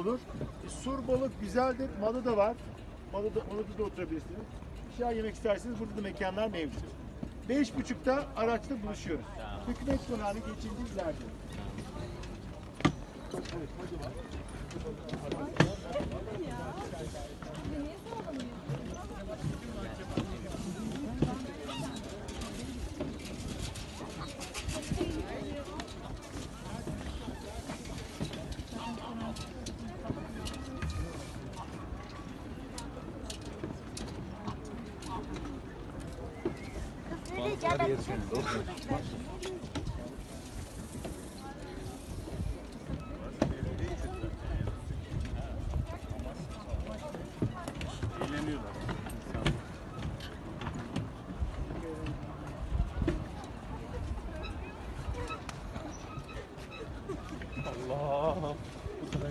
olur. E, sur balık güzeldir. Malı da var. Malı da, onu da oturabilirsiniz. Aşağı yemek isterseniz burada da mekanlar mevcut. Beş buçukta araçta buluşuyoruz. Hükümet konağını geçildiği ileride. Evet, hadi bak. Her yer senin. Allah! Bu kadar